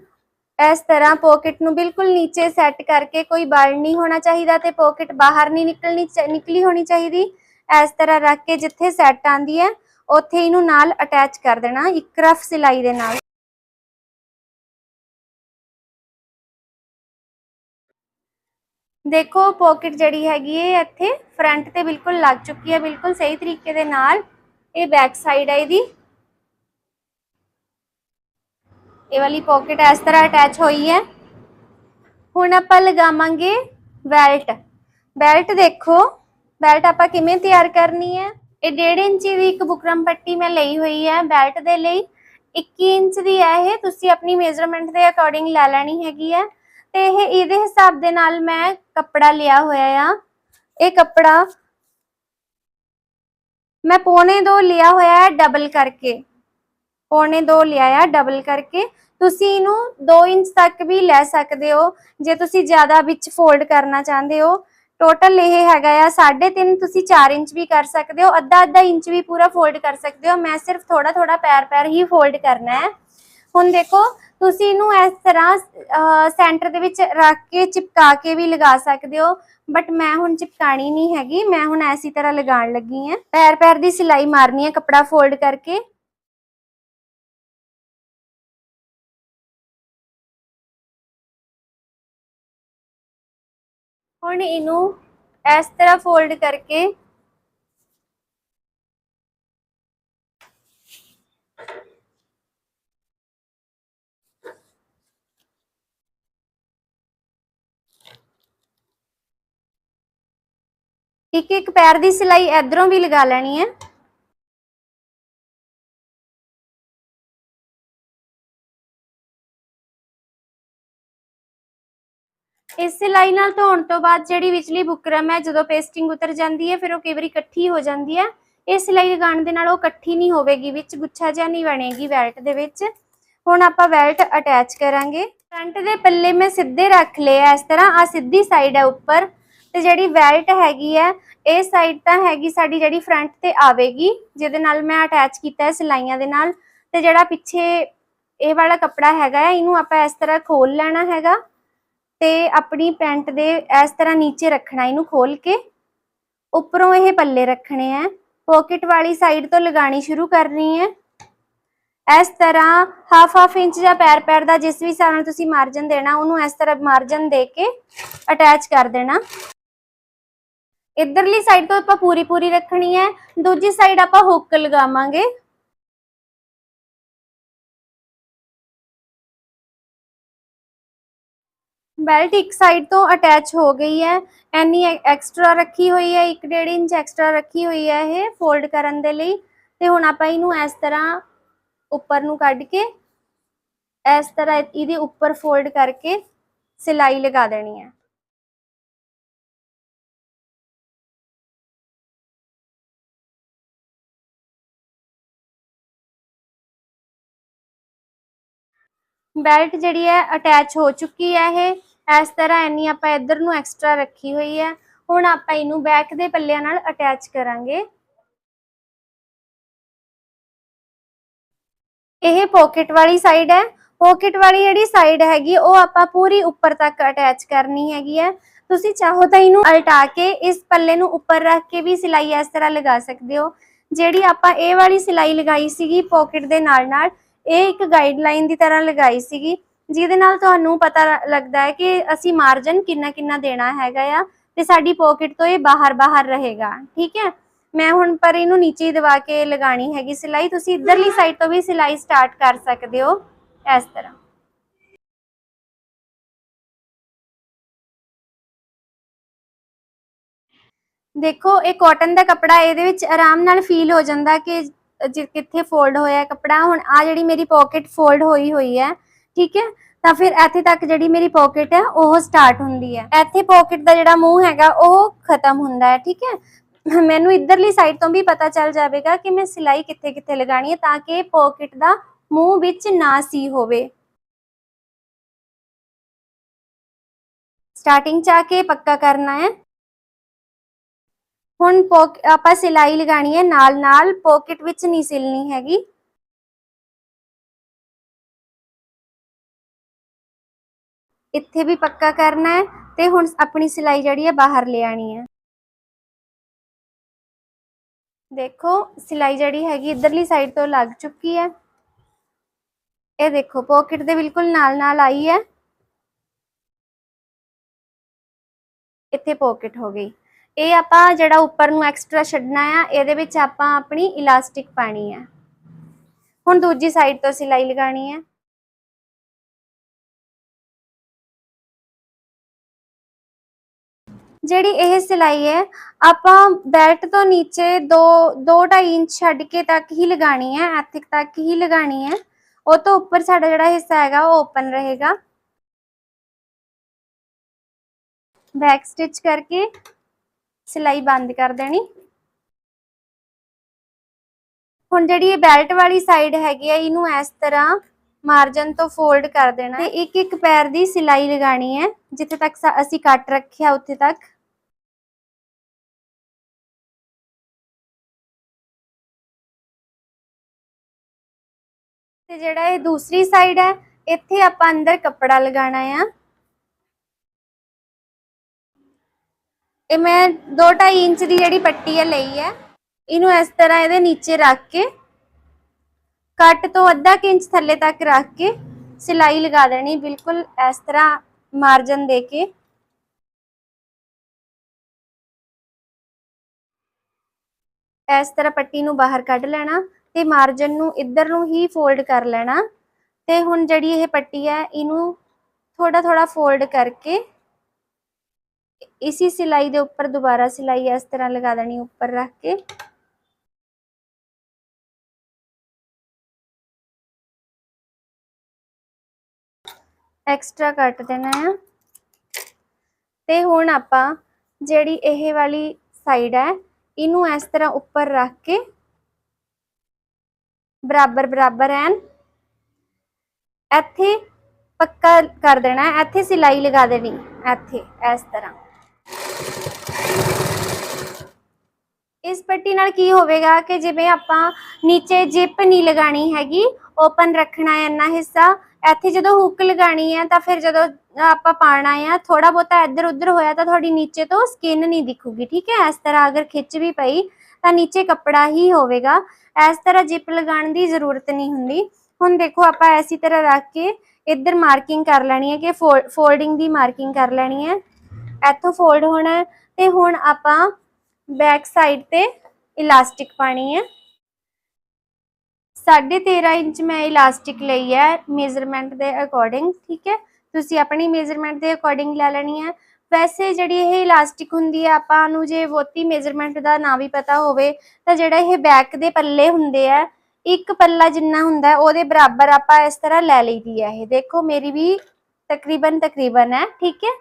ਇਸ ਤਰ੍ਹਾਂ ਪਾਕਟ ਨੂੰ ਬਿਲਕੁਲ ਨੀਚੇ ਸੈੱਟ ਕਰਕੇ ਕੋਈ ਬਲ ਨਹੀਂ ਹੋਣਾ ਚਾਹੀਦਾ ਤੇ ਪਾਕਟ ਬਾਹਰ ਨਹੀਂ ਨਿਕਲਣੀ ਨਿਕਲੀ ਹੋਣੀ ਚਾਹੀਦੀ। ਇਸ ਤਰ੍ਹਾਂ ਰੱਖ ਕੇ ਜਿੱਥੇ ਸੈੱਟ ਆਂਦੀ ਹੈ, ਉੱਥੇ ਇਹਨੂੰ ਨਾਲ ਅਟੈਚ ਕਰ ਦੇਣਾ, ਇੱਕ ਰਫ ਸਿਲਾਈ ਦੇ ਨਾਲ। ਦੇਖੋ ਪਾਕਟ ਜਿਹੜੀ ਹੈਗੀ ਹੈ ਇੱਥੇ ਫਰੰਟ ਤੇ ਬਿਲਕੁਲ ਲੱਗ ਚੁੱਕੀ ਹੈ ਬਿਲਕੁਲ ਸਹੀ ਤਰੀਕੇ ਦੇ ਨਾਲ। ਇਹ ਬੈਕ ਸਾਈਡ ਹੈ ਇਹਦੀ। ਇਹ ਵਾਲੀ ਪਾਕਟ ਇਸ ਤਰ੍ਹਾਂ ਅਟੈਚ ਹੋਈ ਹੈ। ਹੁਣ ਆਪਾਂ ਲਗਾਵਾਂਗੇ ਬੈਲਟ ਬੈਲਟ ਦੇਖੋ ਬੈਲਟ ਆਪਾਂ ਕਿਵੇਂ ਤਿਆਰ ਕਰਨੀ ਹੈ? ਇਹ 1.5 ਇੰਚ ਦੀ ਇੱਕ ਬੁਕਰਮ ਪੱਟੀ ਮੈਂ ਲਈ ਹੋਈ ਹੈ ਬੈਲਟ ਦੇ ਲਈ। 21 ਇੰਚ ਦੀ ਹੈ ਇਹ, ਤੁਸੀਂ ਆਪਣੀ ਮੇਜ਼ਰਮੈਂਟ ਦੇ ਅਕੋਰਡਿੰਗ ਲੈ ਲੈਣੀ ਹੈਗੀ ਹੈ। ਤੇ ਇਹ ਇਹਦੇ ਹਿਸਾਬ ਦੇ ਨਾਲ ਮੈਂ ਕੱਪੜਾ ਲਿਆ ਹੋਇਆ ਆ। ਇਹ ਕੱਪੜਾ ਮੈਂ ਪੌਣੇ 2 ਲਿਆ ਹੋਇਆ ਹੈ ਡਬਲ ਕਰਕੇ। ਪੌਣੇ 2 ਲਿਆ ਆ ਡਬਲ ਕਰਕੇ। ਤੁਸੀਂ ਇਹਨੂੰ 2 ਇੰਚ ਤੱਕ ਵੀ ਲੈ ਸਕਦੇ ਹੋ। ਜੇ ਤੁਸੀਂ ਜ਼ਿਆਦਾ ਵਿੱਚ ਫੋਲਡ ਕਰਨਾ ਚਾਹੁੰਦੇ ਹੋ ਟੋਟਲ ਇਹ ਹੈਗਾ ਆ 3.5 ਤੁਸੀਂ 4 ਇੰਚ ਵੀ ਕਰ ਸਕਦੇ ਹੋ। ਅੱਧਾ ਅੱਧਾ ਇੰਚ ਵੀ ਪੂਰਾ ਫੋਲਡ ਕਰ ਸਕਦੇ ਹੋ। ਮੈਂ ਸਿਰਫ ਥੋੜਾ ਥੋੜਾ ਪੈਰ ਪੈਰ ਹੀ ਫੋਲਡ ਕਰਨਾ ਹੈ। ਹੁਣ ਦੇਖੋ, ਤੁਸੀਂ ਇਹਨੂੰ ਇਸ ਤਰ੍ਹਾਂ ਸੈਂਟਰ ਦੇ ਵਿੱਚ ਰੱਖ ਕੇ, ਚਿਪਕਾ ਕੇ ਵੀ ਲਗਾ ਸਕਦੇ ਹੋ। ਬਟ ਮੈਂ ਹੁਣ ਚਿਪਕਾਣੀ ਨਹੀਂ ਹੈਗੀ, ਮੈਂ ਹੁਣ ਐਸੀ ਤਰ੍ਹਾਂ ਲਗਾਉਣ ਲੱਗੀ ਹਾਂ। ਪੈਰ ਪੈਰ ਦੀ ਸਿਲਾਈ ਮਾਰਨੀ ਹੈ, ਕੱਪੜਾ ਫੋਲਡ ਕਰਕੇ। ਹੁਣ ਇਹਨੂੰ ਇਸ ਤਰ੍ਹਾਂ ਫੋਲਡ ਕਰਕੇ ਇੱਕ ਇੱਕ ਪੈਰ ਦੀ ਸਿਲਾਈ ਇਧਰੋਂ ਵੀ ਲਗਾ ਲੈਣੀ ਹੈ। ਇਸ ਸਿਲਾਈ ਨਾਲ ਧੋਣ ਤੋਂ ਬਾਅਦ ਜਿਹੜੀ ਵਿਚਲੀ ਬੁਕਰਮ ਹੈ, ਜਦੋਂ ਪੇਸਟਿੰਗ ਉਤਰ ਜਾਂਦੀ ਹੈ, ਫਿਰ ਉਹ ਕਈ ਵਾਰੀ ਇਕੱਠੀ ਹੋ ਜਾਂਦੀ ਹੈ। ਇਹ ਸਿਲਾਈ ਲਗਾਉਣ ਦੇ ਨਾਲ ਉਹ ਇਕੱਠੀ ਨਹੀਂ ਹੋਵੇਗੀ ਵਿੱਚ, ਗੁੱਛਾ ਜਿਹਾ ਨਹੀਂ ਬਣੇਗੀ ਬੈਲਟ ਦੇ ਵਿੱਚ। ਹੁਣ ਆਪਾਂ ਵੈਲਟ ਅਟੈਚ ਕਰਾਂਗੇ। ਫਰੰਟ ਦੇ ਪੱਲੇ ਮੈਂ ਸਿੱਧੇ ਰੱਖ ਲਏ ਇਸ ਤਰ੍ਹਾਂ ਆ ਸਿੱਧੀ ਸਾਈਡ ਹੈ ਉੱਪਰ। ਤੇ ਜਿਹੜੀ ਬੈਲਟ ਹੈਗੀ ਹੈ ਇਹ ਸਾਈਡ ਤਾਂ ਹੈਗੀ ਸਾਡੀ ਜਿਹੜੀ ਫਰੰਟ ਤੇ ਆਵੇਗੀ, ਜਿਹਦੇ ਨਾਲ ਮੈਂ ਅਟੈਚ ਕੀਤਾ ਹੈ ਸਿਲਾਈਆਂ ਦੇ ਨਾਲ। ਤੇ ਜਿਹੜਾ ਪਿੱਛੇ ਇਹ ਵਾਲਾ ਕੱਪੜਾ ਹੈਗਾ ਹੈ ਇਹਨੂੰ ਆਪਾਂ ਇਸ ਤਰ੍ਹਾਂ ਖੋਲ ਲੈਣਾ ਹੈਗਾ। ਤੇ ਆਪਣੀ ਪੈਂਟ ਦੇ ਇਸ ਤਰ੍ਹਾਂ ਨੀਚੇ ਰੱਖਣਾ ਇਹਨੂੰ ਖੋਲ ਕੇ। ਉੱਪਰੋਂ ਇਹ ਪੱਲੇ ਰੱਖਣੇ ਆ। ਪਾਕਟ ਵਾਲੀ ਸਾਈਡ ਤੋਂ ਲਗਾਣੀ ਸ਼ੁਰੂ ਕਰਨੀ ਹੈ ਇਸ ਤਰ੍ਹਾਂ ਹਾਫ ਹਾਫ ਇੰਚ ਜਾਂ ਪੈਰ ਪੈਰ ਦਾ ਜਿਸ ਵੀ ਹਿਸਾਬ ਨਾਲ ਤੁਸੀਂ ਮਾਰਜਨ ਦੇਣਾ, ਉਹਨੂੰ ਇਸ ਤਰ੍ਹਾਂ ਮਾਰਜਨ ਦੇ ਕੇ ਅਟੈਚ ਕਰ ਦੇਣਾ। ਇਧਰਲੀ ਸਾਈਡ ਤੋਂ ਆਪਾਂ ਪੂਰੀ ਪੂਰੀ ਰੱਖਣੀ ਹੈ, ਦੂਜੀ ਸਾਈਡ ਆਪਾਂ ਹੁੱਕ ਲਗਾਵਾਂਗੇ। ਬੈਲਟ ਇੱਕ ਸਾਈਡ ਤੋਂ ਅਟੈਚ ਹੋ ਗਈ ਹੈ ਐਨੀ ਐਕਸਟਰਾ ਰੱਖੀ ਹੋਈ ਹੈ 1.5 ਇੰਚ ਐਕਸਟਰਾ ਰੱਖੀ ਹੋਈ ਹੈ ਇਹ ਫੋਲਡ ਕਰਨ ਦੇ ਲਈ। ਤੇ ਹੁਣ ਆਪਾਂ ਇਹਨੂੰ ਇਸ ਤਰ੍ਹਾਂ ਉੱਪਰ ਨੂੰ ਕੱਢ ਕੇ, ਇਸ ਤਰ੍ਹਾਂ ਇਹਦੇ ਉੱਪਰ ਫੋਲਡ ਕਰਕੇ ਸਿਲਾਈ ਲਗਾ ਦੇਣੀ ਹੈ। ਬੈਲਟ ਜਿਹੜੀ ਹੈ ਅਟੈਚ ਹੋ ਚੁੱਕੀ ਹੈ ਇਹ। ਇਸ ਤਰ੍ਹਾਂ ਐਨੀ ਆਪਾਂ ਇੱਧਰ ਨੂੰ ਐਕਸਟਰਾ ਰੱਖੀ ਹੋਈ ਹੈ। ਹੁਣ ਆਪਾਂ ਇਹਨੂੰ ਬੈਕ ਦੇ ਪੱਲਿਆਂ ਨਾਲ ਅਟੈਚ ਕਰਾਂਗੇ। ਇਹ ਪਾਕਟ ਵਾਲੀ ਸਾਈਡ ਹੈ। ਪਾਕਟ ਵਾਲੀ ਜਿਹੜੀ ਸਾਈਡ ਹੈਗੀ, ਉਹ ਆਪਾਂ ਪੂਰੀ ਉੱਪਰ ਤੱਕ ਅਟੈਚ ਕਰਨੀ ਹੈਗੀ ਹੈ। ਤੁਸੀਂ ਚਾਹੋ ਤਾਂ ਇਹਨੂੰ ਅਲਟਾ ਕੇ ਇਸ ਪੱਲੇ ਨੂੰ ਉੱਪਰ ਰੱਖ ਕੇ ਵੀ ਸਿਲਾਈ ਇਸ ਤਰ੍ਹਾਂ ਲਗਾ ਸਕਦੇ ਹੋ। ਜਿਹੜੀ ਆਪਾਂ ਇਹ ਵਾਲੀ ਸਿਲਾਈ ਲਗਾਈ ਸੀਗੀ ਪਾਕਟ ਦੇ ਨਾਲ ਨਾਲ ਇਹ ਇੱਕ ਗਾਈਡਲਾਈਨ ਦੀ ਤਰ੍ਹਾਂ ਲਗਾਈ ਸੀਗੀ, ਜਿਹਦੇ ਨਾਲ ਤੁਹਾਨੂੰ ਪਤਾ ਲੱਗਦਾ ਹੈ ਕਿ ਅਸੀਂ ਮਾਰਜਨ ਕਿੰਨਾ ਕਿੰਨਾ ਦੇਣਾ ਹੈਗਾ ਆ ਤੇ ਸਾਡੀ ਪਾਕਟ ਤੋਂ ਇਹ ਬਾਹਰ ਬਾਹਰ ਰਹੇਗਾ, ਠੀਕ ਹੈ? ਮੈਂ ਹੁਣ ਪਰ ਇਹਨੂੰ ਨੀਚੇ ਹੀ ਦਬਾ ਕੇ ਲਗਾਣੀ ਹੈਗੀ ਸਿਲਾਈ, ਤੁਸੀਂ ਇਧਰਲੀ ਸਾਈਡ ਤੋਂ ਵੀ ਸਿਲਾਈ ਸਟਾਰਟ ਕਰ ਸਕਦੇ ਹੋ, ਇਸ ਤਰ੍ਹਾਂ। ਦੇਖੋ, ਇਹ ਕਾਟਨ ਦਾ ਕੱਪੜਾ ਇਹਦੇ ਵਿੱਚ ਆਰਾਮ ਨਾਲ ਫੀਲ ਹੋ ਜਾਂਦਾ ਕਿ ਜਿ- ਕਿੱਥੇ ਫੋਲਡ ਹੋਇਆ ਕੱਪੜਾ, ਹੁਣ ਆ ਜਿਹੜੀ ਮੇਰੀ ਪਾਕਟ ਫੋਲਡ ਹੋਈ ਹੋਈ ਹੈ, ਠੀਕ ਹੈ, ਤਾਂ ਫਿਰ ਇੱਥੇ ਤੱਕ ਜਿਹੜੀ ਮੇਰੀ ਪਾਕਟ ਹੈ, ਉਹ ਸਟਾਰਟ ਹੁੰਦੀ ਹੈ। ਇੱਥੇ ਪਾਕਟ ਦਾ ਜਿਹੜਾ ਮੂੰਹ ਹੈਗਾ, ਉਹ ਖਤਮ ਹੁੰਦਾ ਹੈ, ਠੀਕ ਹੈ। ਮੈਨੂੰ ਇਧਰਲੀ ਸਾਈਡ ਤੋਂ ਵੀ ਪਤਾ ਚੱਲ ਜਾਵੇਗਾ ਕਿ ਮੈਂ ਸਿਲਾਈ ਕਿੱਥੇ ਕਿੱਥੇ ਲਗਾਣੀ ਹੈ, ਤਾਂ ਕਿ ਪਾਕਟ ਦਾ ਮੂੰਹ ਵਿੱਚ ਨਾ ਸੀ ਹੋਵੇ। ਸਟਾਰਟਿੰਗ ਚ ਆ ਕੇ ਪੱਕਾ ਕਰਨਾ ਹੈ। ਹੁਣ ਪੋਕ- ਆਪਾਂ ਸਿਲਾਈ ਲਗਾਣੀ ਹੈ, ਨਾਲ ਨਾਲ ਪਾਕਟ ਵਿੱਚ ਨਹੀਂ ਸਿਲਣੀ ਹੈਗੀ। ਇੱਥੇ ਵੀ ਪੱਕਾ ਕਰਨਾ ਹੈ ਤੇ ਹੁਣ ਆਪਣੀ ਸਿਲਾਈ ਜਿਹੜੀ ਹੈ ਬਾਹਰ ਲੈ ਆਣੀ ਹੈ। ਦੇਖੋ, ਸਿਲਾਈ ਜਿਹੜੀ ਹੈਗੀ ਇਧਰਲੀ ਸਾਈਡ ਤੋਂ ਲੱਗ ਚੁੱਕੀ ਹੈ। ਇਹ ਦੇਖੋ ਪਾਕਟ ਦੇ ਬਿਲਕੁਲ ਨਾਲ ਨਾਲ ਆਈ ਹੈ। ਇੱਥੇ ਪਾਕਟ ਹੋ ਗਈ। ਇਹ ਆਪਾਂ ਜਿਹੜਾ ਉੱਪਰ ਨੂੰ ਐਕਸਟਰਾ ਛੱਡਣਾ ਆ, ਇਹਦੇ ਵਿੱਚ ਆਪਾਂ ਆਪਣੀ ਇਲਾਸਟਿਕ ਪਾਣੀ ਹੈ ਹੁਣ ਦੂਜੀ ਸਾਈਡ ਤੋਂ ਸਿਲਾਈ ਲਗਾਣੀ ਹੈ ਜਿਹੜੀ ਇਹ ਸਿਲਾਈ ਹੈ, ਆਪਾਂ ਬੈਲਟ ਤੋਂ ਨੀਚੇ 2 2.5 ਇੰਚ ਛੱਡ ਕੇ ਤੱਕ ਹੀ ਲਗਾਣੀ ਹੈ ਐਥਿਕ ਤੱਕ ਹੀ ਲਗਾਣੀ ਹੈ ਉਹ ਤੋਂ ਉੱਪਰ ਸਾਡਾ ਜਿਹੜਾ ਹਿੱਸਾ ਹੈਗਾ, ਉਹ ਓਪਨ ਰਹੇਗਾ। ਬੈਕ ਸਟਿਚ ਕਰਕੇ ਸਿਲਾਈ ਬੰਦ ਕਰ ਦੇਣੀ। ਹੁਣ ਜਿਹੜੀ ਇਹ ਬੈਲਟ ਵਾਲੀ ਸਾਈਡ ਹੈਗੀ ਹੈ ਇਹਨੂੰ ਇਸ ਤਰ੍ਹਾਂ ਮਾਰਜਨ ਤੋਂ ਫੋਲਡ ਕਰ ਦੇਣਾ ਤੇ ਇੱਕ ਇੱਕ ਪੈਰ ਦੀ ਸਿਲਾਈ ਲਗਾਣੀ ਹੈ, ਜਿੱਥੇ ਤੱਕ ਅਸੀਂ ਕੱਟ ਰੱਖਿਆ ਉੱਥੇ ਤੱਕ। ਤੇ ਜਿਹੜਾ ਇਹ ਦੂਸਰੀ ਸਾਈਡ ਹੈ, ਇੱਥੇ ਆਪਾਂ ਅੰਦਰ ਕੱਪੜਾ ਲਗਾਣਾ ਆ। ਇਹ ਮੈਂ 2.5 ਇੰਚ ਦੀ ਜਿਹੜੀ ਪੱਟੀ ਹੈ ਲਈ ਹੈ ਇਹਨੂੰ ਇਸ ਤਰ੍ਹਾਂ ਇਹਦੇ ਨੀਚੇ ਰੱਖ ਕੇ, ਕੱਟ ਤੋਂ ਅੱਧਾ ਕੁ ਇੰਚ ਥੱਲੇ ਤੱਕ ਰੱਖ ਕੇ ਸਿਲਾਈ ਲਗਾ ਦੇਣੀ, ਬਿਲਕੁਲ ਇਸ ਤਰ੍ਹਾਂ ਮਾਰਜਨ ਦੇ ਕੇ। ਇਸ ਤਰ੍ਹਾਂ ਪੱਟੀ ਨੂੰ ਬਾਹਰ ਕੱਢ ਲੈਣਾ ਤੇ ਮਾਰਜਨ ਨੂੰ ਇੱਧਰ ਨੂੰ ਹੀ ਫੋਲਡ ਕਰ ਲੈਣਾ ਤੇ ਹੁਣ ਜਿਹੜੀ ਇਹ ਪੱਟੀ ਹੈ ਇਹਨੂੰ ਥੋੜਾ ਥੋੜਾ ਫੋਲਡ ਕਰਕੇ ਇਸੀ ਸਿਲਾਈ ਦੇ ਉੱਪਰ ਦੁਬਾਰਾ ਸਿਲਾਈ ਇਸ ਤਰ੍ਹਾਂ ਲਗਾ ਦੇਣੀ ਉੱਪਰ ਰੱਖ ਕੇ। ਐਕਸਟਰਾ ਕੱਟ ਦੇਣਾ ਆ। ਤੇ ਹੁਣ ਆਪਾਂ ਜਿਹੜੀ ਇਹ ਵਾਲੀ ਸਾਈਡ ਹੈ ਇਹਨੂੰ ਇਸ ਤਰ੍ਹਾਂ ਉੱਪਰ ਰੱਖ ਕੇ ਬਰਾਬਰ ਬਰਾਬਰ ਐਨ ਇੱਥੇ ਪੱਕਾ ਕਰ ਦੇਣਾ, ਇੱਥੇ ਸਿਲਾਈ ਲਗਾ ਦੇਣੀ, ਇੱਥੇ ਇਸ ਤਰ੍ਹਾਂ। ਇਸ ਪੱਟੀ ਨਾਲ ਕੀ ਹੋਵੇਗਾ ਕਿ ਜਿਵੇਂ ਆਪਾਂ ਨੀਚੇ ਜਿਪ ਨਹੀਂ ਲਗਾਣੀ ਹੈਗੀ ਓਪਨ ਰੱਖਣਾ ਹੈ ਇੰਨਾ ਹਿੱਸਾ, ਇੱਥੇ ਜਦੋਂ ਹੁੱਕ ਲਗਾਣੀ ਹੈ ਤਾਂ ਫਿਰ ਜਦੋਂ ਆਪਾਂ ਪਾਣਾ ਹੈ ਥੋੜਾ ਬਹੁਤਾ ਇੱਧਰ ਉੱਧਰ ਹੋਇਆ ਤਾਂ ਤੁਹਾਡੀ ਨੀਚੇ ਤੋਂ ਸਕਿਨ ਨਹੀਂ ਦਿਖੂਗੀ, ਠੀਕ ਹੈ? ਇਸ ਤਰ੍ਹਾਂ ਅਗਰ ਖਿੱਚ ਵੀ ਪਈ ਤਾਂ ਨੀਚੇ ਕੱਪੜਾ ਹੀ ਹੋਵੇਗਾ। ਇਸ ਤਰ੍ਹਾਂ ਜਿਪ ਲਗਾਉਣ ਦੀ ਜ਼ਰੂਰਤ ਨਹੀਂ ਹੁੰਦੀ। ਹੁਣ ਦੇਖੋ ਆਪਾਂ ਐਸੀ ਤਰ੍ਹਾਂ ਰੱਖ ਕੇ ਇੱਧਰ ਮਾਰਕਿੰਗ ਕਰ ਲੈਣੀ ਹੈ ਕਿ ਫੋਲਡਿੰਗ ਦੀ ਮਾਰਕਿੰਗ ਕਰ ਲੈਣੀ ਹੈ। ਇੱਥੋਂ ਫੋਲਡ ਹੋਣਾ ਤੇ ਹੁਣ ਆਪਾਂ ਬੈਕ ਸਾਈਡ ਤੇ ਇਲਾਸਟਿਕ ਪਾਣੀ ਹੈ। 13.5 ਇੰਚ ਮੈਂ ਇਲਾਸਟਿਕ ਲਈ ਹੈ ਮੇਜ਼ਰਮੈਂਟ ਦੇ ਅਕੋਰਡਿੰਗ ਠੀਕ ਹੈ? ਤੁਸੀਂ ਆਪਣੀ ਮੇਜ਼ਰਮੈਂਟ ਦੇ ਅਕੋਰਡਿੰਗ ਲੈ ਲੈਣੀ ਹੈ। ਵੈਸੇ ਜਿਹੜੀ ਇਹ ਇਲਾਸਟਿਕ ਹੁੰਦੀ ਹੈ, ਆਪਾਂ ਨੂੰ ਜੇ ਬਹੁਤੀ ਮੇਜ਼ਰਮੈਂਟ ਦਾ ਨਾ ਵੀ ਪਤਾ ਹੋਵੇ, ਤਾਂ ਜਿਹੜਾ ਇਹ ਬੈਕ ਦੇ ਪੱਲੇ ਹੁੰਦੇ ਆ, ਇੱਕ ਪੱਲਾ ਜਿੰਨਾ ਹੁੰਦਾ, ਉਹਦੇ ਬਰਾਬਰ ਆਪਾਂ ਇਸ ਤਰ੍ਹਾਂ ਲੈ ਲਈਦੀ ਹੈ ਇਹ। ਦੇਖੋ, ਮੇਰੀ ਵੀ ਤਕਰੀਬਨ ਤਕਰੀਬਨ ਹੈ, ਠੀਕ ਹੈ?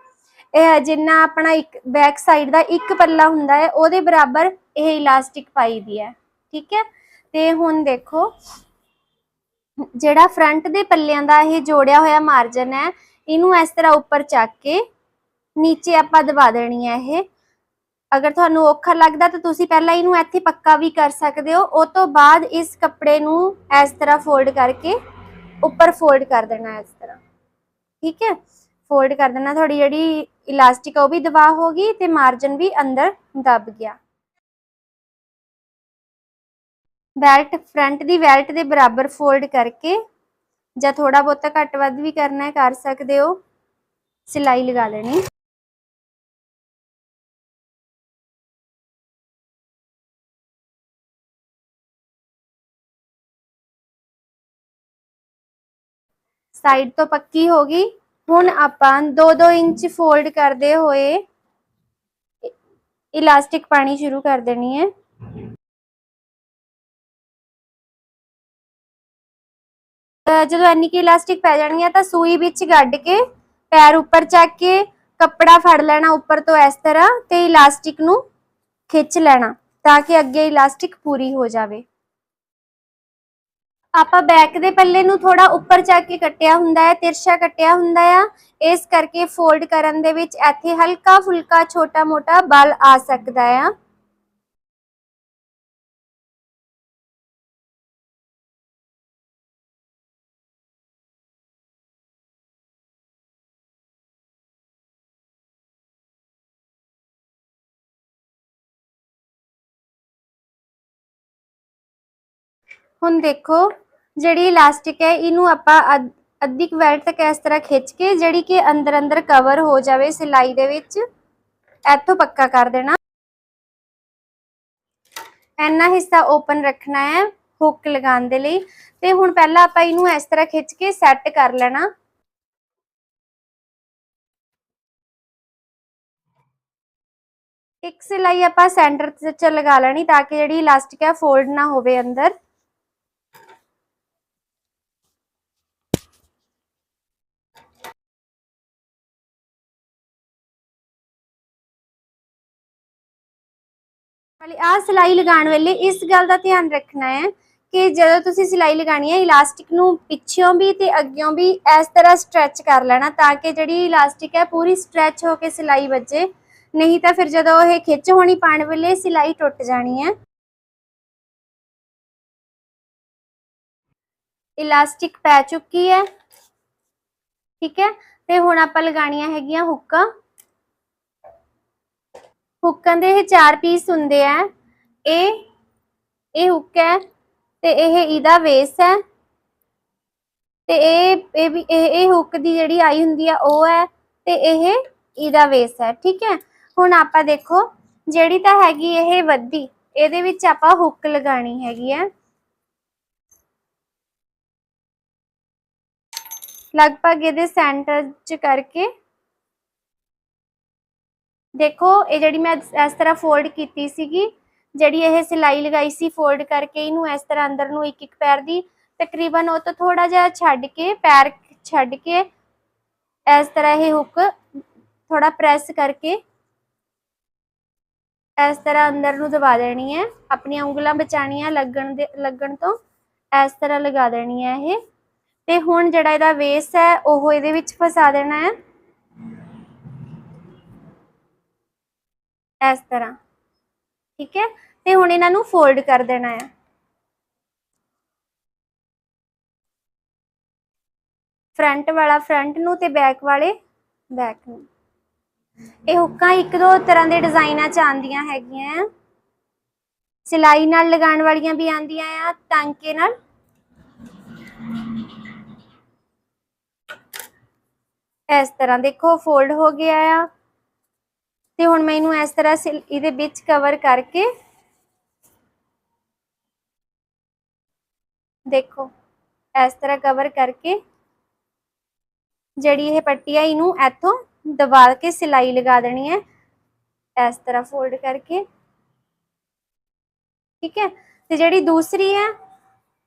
ਇਹ ਜਿੰਨਾ ਆਪਣਾ ਇੱਕ ਬੈਕ ਸਾਈਡ ਦਾ ਇੱਕ ਪੱਲਾ ਹੁੰਦਾ ਹੈ, ਉਹਦੇ ਬਰਾਬਰ ਇਹ ਇਲਾਸਟਿਕ ਪਾਈ ਦੀ ਹੈ। ਠੀਕ ਹੈ? ਤੇ ਹੁਣ ਦੇਖੋ, ਜਿਹੜਾ ਫਰੰਟ ਦੇ ਪੱਲਿਆਂ ਦਾ ਇਹ ਜੋੜਿਆ ਹੋਇਆ ਮਾਰਜਨ ਹੈ, ਇਹਨੂੰ ਇਸ ਤਰ੍ਹਾਂ ਉੱਪਰ ਚੱਕ ਕੇ ਨੀਚੇ ਆਪਾਂ ਦਬਾ ਦੇਣੀ ਹੈ ਇਹ। ਅਗਰ ਤੁਹਾਨੂੰ ਔਖਾ ਲੱਗਦਾ ਤਾਂ ਤੁਸੀਂ ਪਹਿਲਾਂ ਇਹਨੂੰ ਇੱਥੇ ਪੱਕਾ ਵੀ ਕਰ ਸਕਦੇ ਹੋ। ਉਹ ਤੋਂ ਬਾਅਦ ਇਸ ਕੱਪੜੇ ਨੂੰ ਇਸ ਤਰ੍ਹਾਂ ਫੋਲਡ ਕਰਕੇ ਉੱਪਰ ਫੋਲਡ ਕਰ ਦੇਣਾ ਇਸ ਤਰ੍ਹਾਂ। ਠੀਕ ਹੈ? ਫੋਲਡ ਕਰ ਦੇਣਾ, ਤੁਹਾਡੀ ਜਿਹੜੀ ਇਲਾਸਟਿਕ ਉਹ ਵੀ ਦਬਾ ਹੋ ਗਈ ਤੇ ਮਾਰਜਨ ਵੀ ਅੰਦਰ ਦਬ ਗਿਆ। ਬੈਲਟ ਫਰੰਟ ਦੀ ਬੈਲਟ ਦੇ ਬਰਾਬਰ ਫੋਲਡ ਕਰਕੇ ਜਾਂ ਥੋੜਾ ਬਹੁਤਾ ਘੱਟ ਵੱਧ ਵੀ ਕਰਨਾ ਹੈ, ਕਰ ਸਕਦੇ ਹੋ। ਸਿਲਾਈ ਲਗਾ ਲੈਣੀ। ਸਾਈਡ ਤੋਂ ਪੱਕੀ ਹੋ ਗਈ। ਹੁਣ ਆਪਾਂ 2-2 ਇੰਚ ਫੋਲਡ ਕਰਦੇ ਹੋਏ ਇਲਾਸਟਿਕ ਪਾਣੀ ਸ਼ੁਰੂ ਕਰ ਦੇਣੀ ਹੈ। ਜਦੋਂ ਐਨੀ ਕਿ ਇਲਾਸਟਿਕ ਪੈ ਜਾਣੀ ਹੈ ਤਾਂ ਸੂਈ ਵਿੱਚ ਗੱਡ ਕੇ, ਪੈਰ ਉੱਪਰ ਚੱਕ ਕੇ, ਕੱਪੜਾ ਫੜ ਲੈਣਾ ਉੱਪਰ ਤੋਂ ਇਸ ਤਰ੍ਹਾਂ ਤੇ ਇਲਾਸਟਿਕ ਨੂੰ ਖਿੱਚ ਲੈਣਾ ਤਾਂ ਕਿ ਅੱਗੇ ਇਲਾਸਟਿਕ ਪੂਰੀ ਹੋ ਜਾਵੇ। ਆਪਾਂ ਬੈਕ ਦੇ ਪੱਲੇ ਨੂੰ ਥੋੜਾ ਉੱਪਰ ਜਾ ਕੇ ਕੱਟਿਆ ਹੁੰਦਾ ਹੈ, ਤਿਰਛਾ ਕੱਟਿਆ ਹੁੰਦਾ ਆ। ਇਸ ਕਰਕੇ ਫੋਲਡ ਕਰਨ ਦੇ ਵਿੱਚ ਇੱਥੇ ਹਲਕਾ ਫੁਲਕਾ ਛੋਟਾ ਮੋਟਾ ਬਲ ਆ ਸਕਦਾ ਆ। ਹੁਣ ਦੇਖੋ, ਜਿਹੜੀ ਇਲਾਸਟਿਕ ਹੈ, ਇਹਨੂੰ ਆਪਾਂ ਅੱਧ- ਅੱਧੀ ਕੁ ਬੈਲਟ ਤੱਕ ਇਸ ਤਰ੍ਹਾਂ ਖਿੱਚ ਕੇ, ਜਿਹੜੀ ਕਿ ਅੰਦਰ ਅੰਦਰ ਕਵਰ ਹੋ ਜਾਵੇ ਸਿਲਾਈ ਦੇ ਵਿੱਚ, ਇੱਥੋਂ ਪੱਕਾ ਕਰ ਦੇਣਾ। ਇੰਨਾ ਹਿੱਸਾ ਓਪਨ ਰੱਖਣਾ ਹੈ ਹੁੱਕ ਲਗਾਉਣ ਦੇ ਲਈ। ਤੇ ਹੁਣ ਪਹਿਲਾਂ ਆਪਾਂ ਇਹਨੂੰ ਇਸ ਤਰ੍ਹਾਂ ਖਿੱਚ ਕੇ ਸੈੱਟ ਕਰ ਲੈਣਾ। ਇੱਕ ਸਿਲਾਈ ਆਪਾਂ ਸੈਂਟਰ ਚ ਲਗਾ ਲੈਣੀ ਤਾਂ ਕਿ ਜਿਹੜੀ ਇਲਾਸਟਿਕ ਹੈ ਫੋਲਡ ਨਾ ਹੋਵੇ ਅੰਦਰ। ਵਾਲੀ ਆ ਸਿਲਾਈ ਲਗਾਉਣ ਵੇਲੇ ਇਸ ਗੱਲ ਦਾ ਧਿਆਨ ਰੱਖਣਾ ਹੈ ਕਿ ਜਦੋਂ ਤੁਸੀਂ ਸਿਲਾਈ ਲਗਾਣੀ ਹੈ, ਇਲਾਸਟਿਕ ਨੂੰ ਪਿੱਛੋਂ ਵੀ ਤੇ ਅੱਗਿਓਂ ਵੀ ਇਸ ਤਰ੍ਹਾਂ ਸਟ੍ਰੈਚ ਕਰ ਲੈਣਾ ਤਾਂ ਕਿ ਜਿਹੜੀ ਇਲਾਸਟਿਕ ਹੈ ਪੂਰੀ ਸਟ੍ਰੈਚ ਹੋ ਕੇ ਸਿਲਾਈ ਵੱਜੇ। ਨਹੀਂ ਤਾਂ ਫਿਰ ਜਦੋਂ ਇਹ ਖਿੱਚ ਹੋਣੀ ਪਾਣ ਵੇਲੇ ਸਿਲਾਈ ਟੁੱਟ ਜਾਣੀ ਹੈ। ਇਲਾਸਟਿਕ ਪੈ ਚੁੱਕੀ ਹੈ। ਠੀਕ ਹੈ? ਤੇ ਹੁਣ ਆਪਾਂ ਲਗਾਣੀਆਂ ਹੈਗੀਆਂ ਹੁੱਕਾਂ। ਹੁੱਕਾਂ ਦੇ ਇਹ ਚਾਰ ਪੀਸ ਹੁੰਦੇ ਆ। ਇਹ ਇਹ ਹੁੱਕ ਹੈ ਤੇ ਇਹ ਇਹਦਾ ਵੇਸ ਹੈ। ਤੇ ਇਹ ਇਹ ਵੀ, ਇਹ ਇਹ ਹੁੱਕ ਦੀ ਜਿਹੜੀ ਆਈ ਹੁੰਦੀ ਆ ਉਹ ਹੈ ਤੇ ਇਹ ਇਹਦਾ ਵੇਸ ਹੈ, ਠੀਕ ਹੈ? ਹੁਣ ਆਪਾਂ ਦੇਖੋ, ਜਿਹੜੀ ਤਾਂ ਹੈਗੀ ਇਹ ਵੱਧੀ, ਇਹਦੇ ਵਿੱਚ ਆਪਾਂ ਹੁੱਕ ਲਗਾਣੀ ਹੈਗੀ ਹੈ ਲਗਭਗ ਇਹਦੇ ਸੈਂਟਰ ਚ ਕਰਕੇ ਦੇਖੋ, ਇਹ ਜਿਹੜੀ ਮੈਂ ਇਸ ਤਰ੍ਹਾਂ ਫੋਲਡ ਕੀਤੀ ਸੀਗੀ, ਜਿਹੜੀ ਇਹ ਸਿਲਾਈ ਲਗਾਈ ਸੀ ਫੋਲਡ ਕਰਕੇ ਇਹਨੂੰ ਇਸ ਤਰ੍ਹਾਂ ਅੰਦਰ ਨੂੰ ਇੱਕ ਇੱਕ ਪੈਰ ਦੀ, ਤਕਰੀਬਨ ਉਹ ਤੋਂ ਥੋੜਾ ਜਿਹਾ ਛੱਡ ਕੇ, ਪੈਰ ਛੱਡ ਕੇ ਇਸ ਤਰ੍ਹਾਂ ਇਹ ਹੁੱਕ ਥੋੜਾ ਪ੍ਰੈਸ ਕਰਕੇ ਇਸ ਤਰ੍ਹਾਂ ਅੰਦਰ ਨੂੰ ਦਬਾ ਦੇਣੀ ਹੈ। ਆਪਣੀਆਂ ਉਂਗਲਾਂ ਬਚਾਣੀਆਂ ਲੱਗਣ ਦੇ, ਲੱਗਣ ਤੋਂ ਇਸ ਤਰ੍ਹਾਂ ਲਗਾ ਦੇਣੀ ਹੈ ਇਹ। ਤੇ ਹੁਣ ਜਿਹੜਾ ਇਹਦਾ ਵੇਸ ਹੈ, ਉਹ ਇਹਦੇ ਵਿੱਚ ਫਸਾ ਦੇਣਾ ਹੈ। ਇਸ ਤਰ੍ਹਾਂ। ਠੀਕ ਹੈ? ਤੇ ਹੁਣ ਇਹਨਾਂ ਨੂੰ ਫੋਲਡ ਕਰ ਦੇਣਾ ਹੈ ਫਰੰਟ ਵਾਲਾ ਫਰੰਟ ਨੂੰ ਤੇ ਬੈਕ ਵਾਲੇ ਬੈਕ ਨੂੰ। ਇਹ ਹੁੱਕਾਂ ਇੱਕ ਦੋ ਤਰ੍ਹਾਂ ਦੇ ਡਿਜ਼ਾਈਨਾਂ ਚ ਆਉਂਦੀਆਂ ਹੈਗੀਆਂ ਆ। ਸਿਲਾਈ ਨਾਲ ਲਗਾਉਣ ਵਾਲੀਆਂ ਵੀ ਆਉਂਦੀਆਂ ਆ, ਟਾਂਕੇ ਨਾਲ। ਇਸ ਤਰ੍ਹਾਂ ਦੇਖੋ ਫੋਲਡ ਹੋ ਗਿਆ ਆ। ਤੇ ਹੁਣ ਮੈਂ ਇਹਨੂੰ ਇਸ ਤਰ੍ਹਾਂ ਸਿਲ- ਇਹਦੇ ਵਿੱਚ ਕਵਰ ਕਰਕੇ ਦੇਖੋ, ਇਸ ਤਰ੍ਹਾਂ ਕਵਰ ਕਰਕੇ ਜਿਹੜੀ ਇਹ ਪੱਟੀ ਆ ਇਹਨੂੰ ਇੱਥੋਂ ਦਬਾ ਕੇ ਸਿਲਾਈ ਲਗਾ ਦੇਣੀ ਹੈ। ਇਸ ਤਰ੍ਹਾਂ ਫੋਲਡ ਕਰਕੇ। ਠੀਕ ਹੈ? ਤੇ ਜਿਹੜੀ ਦੂਸਰੀ ਹੈ,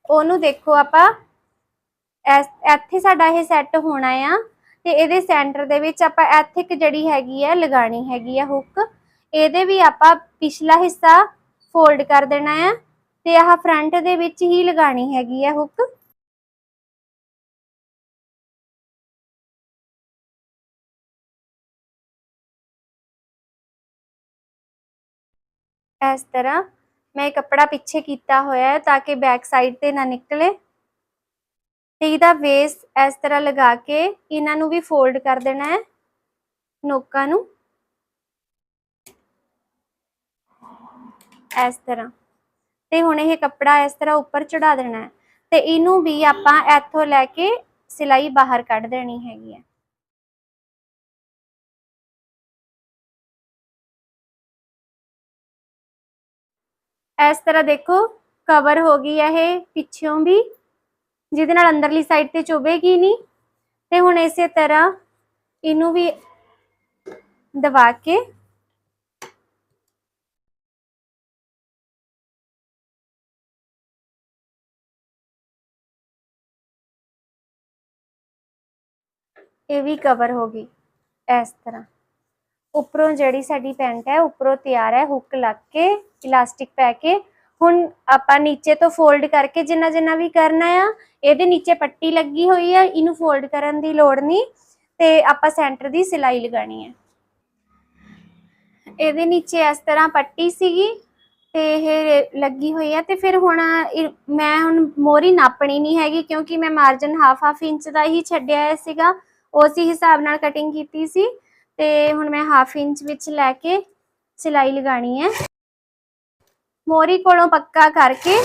ਉਹਨੂੰ ਦੇਖੋ ਆਪਾਂ ਇੱਥੇ ਸਾਡਾ ਇਹ ਸੈੱਟ ਹੋਣਾ ਆ। ਤੇ ਇਹਦੇ ਸੈਂਟਰ ਦੇ ਵਿੱਚ ਆਪਾਂ ਇੱਥੇ ਜਿਹੜੀ ਹੈਗੀ ਹੈ ਲਗਾਣੀ ਹੈਗੀ ਹੈ ਹੁੱਕ ਇਹਦੇ ਵੀ ਆਪਾਂ ਪਿਛਲਾ ਹਿੱਸਾ ਫੋਲਡ ਕਰ ਦੇਣਾ ਹੈ ਤੇ ਆਹ ਫਰੰਟ ਦੇ ਵਿੱਚ ਹੀ ਲਗਾਣੀ ਹੈਗੀ ਹੈ ਹੁੱਕ ਇਸ ਤਰ੍ਹਾਂ ਮੈਂ ਕੱਪੜਾ ਪਿੱਛੇ ਕੀਤਾ ਹੋਇਆ ਹੈ ਤਾਂ ਕਿ ਬੈਕ ਸਾਈਡ ਤੇ ਨਾ ਨਿਕਲੇ। ਤੇ ਇਹਦਾ ਵੇਸ ਇਸ ਤਰ੍ਹਾਂ ਲਗਾ ਕੇ ਇਹਨਾਂ ਨੂੰ ਵੀ ਫੋਲਡ ਕਰ ਦੇਣਾ ਹੈ, ਨੋਕਾਂ ਨੂੰ। ਇਸ ਤਰ੍ਹਾਂ। ਤੇ ਹੁਣ ਇਹ ਕੱਪੜਾ ਇਸ ਤਰ੍ਹਾਂ ਉੱਪਰ ਚੜਾ ਦੇਣਾ ਹੈ। ਤੇ ਇਹਨੂੰ ਵੀ ਆਪਾਂ ਇੱਥੋਂ ਲੈ ਕੇ ਸਿਲਾਈ ਬਾਹਰ ਕੱਢ ਦੇਣੀ ਹੈਗੀ ਹੈ। ਇਸ ਤਰ੍ਹਾਂ ਦੇਖੋ ਕਵਰ ਹੋ ਗਈ ਹੈ ਇਹ, ਪਿੱਛੋਂ ਵੀ। ਜਿਹਦੇ ਨਾਲ ਅੰਦਰਲੀ ਸਾਈਡ ਤੇ ਚੁਭੇਗੀ ਨਹੀਂ, ਤੇ ਹੁਣ ਇਸੇ ਤਰ੍ਹਾਂ ਇਹਨੂੰ ਵੀ ਦਬਾ ਕੇ ਇਹ ਵੀ ਕਵਰ ਹੋ ਗਈ ਇਸ ਤਰ੍ਹਾਂ। ਉੱਪਰੋਂ ਜਿਹੜੀ ਸਾਡੀ ਪੈਂਟ ਹੈ, ਉੱਪਰੋਂ ਤਿਆਰ ਹੈ ਹੁੱਕ ਲੱਗ ਕੇ ਇਲਾਸਟਿਕ ਪੈ ਕੇ ਹੁਣ ਆਪਾਂ ਨੀਚੇ ਤੋਂ ਫੋਲਡ ਕਰਕੇ ਜਿੰਨਾ ਜਿੰਨਾ ਵੀ ਕਰਨਾ ਆ, ਇਹਦੇ ਨੀਚੇ ਪੱਟੀ ਲੱਗੀ ਹੋਈ ਹੈ ਇਹਨੂੰ ਫੋਲਡ ਕਰਨ ਦੀ ਲੋੜ ਨਹੀਂ ਤੇ ਆਪਾਂ ਸੈਂਟਰ ਦੀ ਸਿਲਾਈ ਲਗਾਣੀ ਹੈ ਇਹਦੇ ਨੀਚੇ ਇਸ ਤਰ੍ਹਾਂ ਪੱਟੀ ਸੀਗੀ ਤੇ ਇਹ ਲੱਗੀ ਹੋਈ ਹੈ ਤੇ ਫਿਰ ਹੁਣ ਮੈਂ ਹੁਣ ਮੋਰੀ ਨਾਪਣੀ ਨਹੀਂ ਹੈਗੀ ਕਿਉਂਕਿ ਮੈਂ ਮਾਰਜਨ ਹਾਫ ਹਾਫ ਇੰਚ ਦਾ ਹੀ ਛੱਡਿਆ ਹੈ ਸੀਗਾ, ਉਸੇ ਹਿਸਾਬ ਨਾਲ ਕਟਿੰਗ ਕੀਤੀ ਸੀ ਤੇ ਹੁਣ ਮੈਂ ਹਾਫ ਇੰਚ ਵਿੱਚ ਲੈ ਕੇ ਸਿਲਾਈ ਲਗਾਣੀ ਹੈ। ਮੋਰੀ ਕੋਲੋਂ ਪੱਕਾ ਕਰਕੇ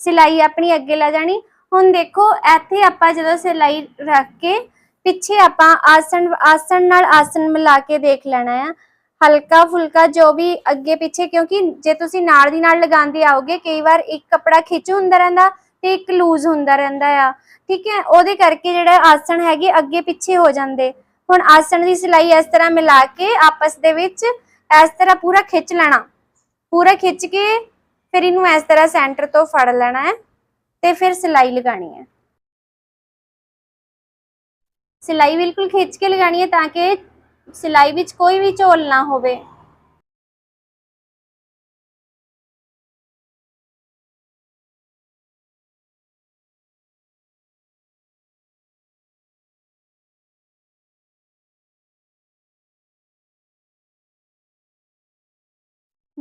ਸਿਲਾਈ ਆਪਣੀ ਅੱਗੇ ਲੈ ਜਾਣੀ। ਹੁਣ ਦੇਖੋ, ਇੱਥੇ ਆਪਾਂ ਜਦੋਂ ਸਿਲਾਈ ਰੱਖ ਕੇ ਪਿੱਛੇ ਆਪਾਂ ਆਸਣ ਆਸਣ ਨਾਲ ਆਸਣ ਮਿਲਾ ਕੇ ਦੇਖ ਲੈਣਾ ਆ। ਹਲਕਾ ਫੁਲਕਾ ਜੋ ਵੀ ਅੱਗੇ ਪਿੱਛੇ, ਕਿਉਂਕਿ ਜੇ ਤੁਸੀਂ ਨਾਲ ਦੀ ਨਾਲ ਲਗਾਉਂਦੇ ਆਓਗੇ, ਕਈ ਵਾਰ ਇੱਕ ਕੱਪੜਾ ਖਿੱਚ ਹੁੰਦਾ ਰਹਿੰਦਾ ਤੇ ਇੱਕ ਲੂਜ਼ ਹੁੰਦਾ ਰਹਿੰਦਾ ਆ। ਠੀਕ ਹੈ, ਉਹਦੇ ਕਰਕੇ ਜਿਹੜਾ ਆਸਣ ਹੈਗੇ ਅੱਗੇ ਪਿੱਛੇ ਹੋ ਜਾਂਦੇ। ਹੁਣ ਆਸਣ ਦੀ ਸਿਲਾਈ ਇਸ ਤਰ੍ਹਾਂ ਮਿਲਾ ਕੇ ਆਪਸ ਦੇ ਵਿੱਚ ਇਸ ਤਰ੍ਹਾਂ ਪੂਰਾ ਖਿੱਚ ਲੈਣਾ। ਪੂਰਾ ਖਿੱਚ ਕੇ ਫਿਰ ਇਹਨੂੰ ਇਸ ਤਰ੍ਹਾਂ ਸੈਂਟਰ ਤੋਂ ਫੜ ਲੈਣਾ ਹੈ ਤੇ ਫਿਰ ਸਿਲਾਈ ਲਗਾਣੀ ਹੈ। ਸਿਲਾਈ ਬਿਲਕੁਲ ਖਿੱਚ ਕੇ ਲਗਾਣੀ ਹੈ ਤਾਂ ਕਿ ਸਿਲਾਈ ਵਿੱਚ ਕੋਈ ਵੀ ਝੋਲ ਨਾ ਹੋਵੇ।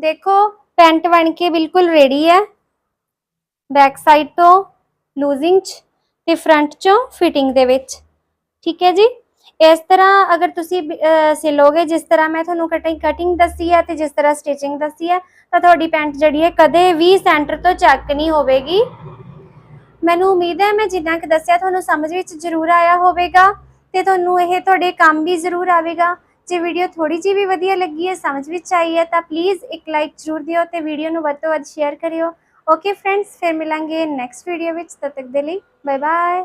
ਦੇਖੋ, ਪੈਂਟ ਬਣ ਕੇ ਬਿਲਕੁਲ ਰੈਡੀ ਹੈ। ਬੈਕ ਸਾਈਡ ਤੋਂ ਲੂਜ਼ਿੰਗ ਚ ਤੇ ਫਰੰਟ ਚੋਂ ਫਿਟਿੰਗ ਦੇ ਵਿੱਚ। ਠੀਕ ਹੈ ਜੀ? ਇਸ ਤਰ੍ਹਾਂ ਅਗਰ ਤੁਸੀਂ ਸਿਲੋਗੇ, ਜਿਸ ਤਰ੍ਹਾਂ ਮੈਂ ਤੁਹਾਨੂੰ ਕਟਿੰਗ ਕਟਿੰਗ ਦੱਸੀ ਹੈ ਤੇ ਜਿਸ ਤਰ੍ਹਾਂ ਸਟਿਚਿੰਗ ਦੱਸੀ ਹੈ, ਤਾਂ ਤੁਹਾਡੀ ਪੈਂਟ ਜਿਹੜੀ ਹੈ ਕਦੇ ਵੀ ਸੈਂਟਰ ਤੋਂ ਚੱਕ ਨਹੀਂ ਹੋਵੇਗੀ। ਮੈਨੂੰ ਉਮੀਦ ਹੈ ਮੈਂ ਜਿੰਨਾ ਕਿ ਦੱਸਿਆ, ਤੁਹਾਨੂੰ ਸਮਝ ਵਿੱਚ ਜ਼ਰੂਰ ਆਇਆ ਹੋਵੇਗਾ ਤੇ ਤੁਹਾਨੂੰ ਇਹ ਤੁਹਾਡੇ ਕੰਮ ਵੀ ਜ਼ਰੂਰ ਆਵੇਗਾ। ਜੇ ਵੀਡੀਓ ਥੋੜੀ ਜਿਹੀ ਵੀ ਵਧੀਆ ਲੱਗੀ ਹੈ, ਸਮਝ ਵਿੱਚ ਆਈ ਹੈ, ਤਾਂ ਪਲੀਜ਼ ਇੱਕ ਲਾਈਕ ਜ਼ਰੂਰ ਦਿਓ ਤੇ ਵੀਡੀਓ ਨੂੰ ਵੱਧ ਤੋਂ ਵੱਧ ਸ਼ੇਅਰ ਕਰਿਓ। ਓਕੇ ਫਰੈਂਡਸ ਫਿਰ ਮਿਲਾਂਗੇ ਨੈਕਸਟ ਵੀਡੀਓ ਵਿੱਚ, ਤਦ ਤੱਕ ਦੇ ਲਈ ਬਾਏ ਬਾਏ